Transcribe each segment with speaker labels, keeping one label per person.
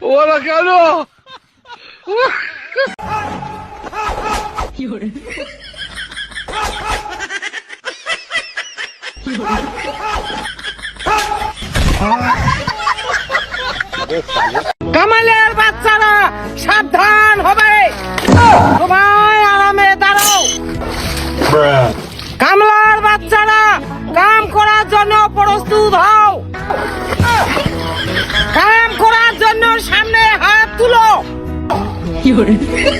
Speaker 1: Hola, Cano! 有人。有人。啊！
Speaker 2: কামালের বাচ্চারা সাবধান হবে। সবাই আরামে দাঁড়াও। কামলার বাচ্চারা কাম করার জন্য প্রস্তুত হও। কাম করার জন্য সামনে হাত তুলো।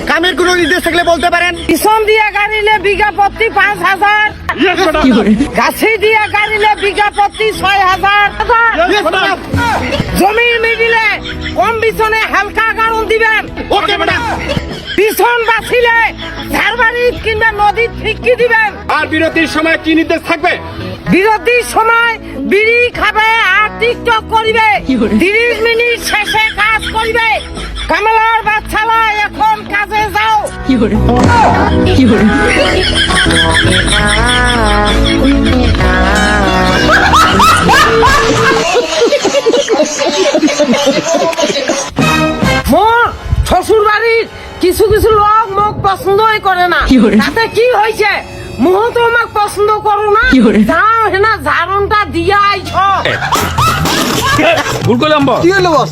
Speaker 3: কামের কোনো নির্দেশ থাকলে বলতে পারেন।
Speaker 2: পিছন দিয়ে গাড়িলে বিঘা প্রতি পাঁচ হাজার। গাছে দিয়ে গাড়িলে বিঘা প্রতি ছয় হাজার। জমির মিডিলে কম বিছনে হালকা গাড়ন দিবেন।
Speaker 3: Okay madam.
Speaker 2: পিছন বাঁচিলে ঝাড়বাড়ি কিংবা নদীর ফিক্কি দিবেন।
Speaker 3: আর বিরতির সময় কি নির্দেশ থাকবে?
Speaker 2: বিরতির সময় বিড়ি খাবে আর টিকটক করিবে। তিরিশ মিনিট শেষে কাজ করিবে। কামলার বাচ্চালা এখন কাজে যাও। মোর শ্বশুর বাড়ির কিছু কিছু লোক মোক পছন্দই করে না। তাতে কি হয়েছে? মুহ তো আমাক পছন্দ করো না। যাও হেনা ঝাড়নটা দিয়া আইছ।
Speaker 1: ভুল করলাম
Speaker 3: কি হলো বস?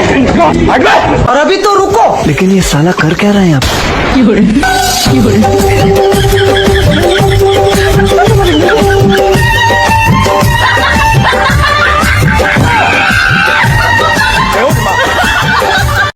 Speaker 2: और अभी तो रुको।
Speaker 3: लेकिन ये साला कर क्या रहे हैं आप?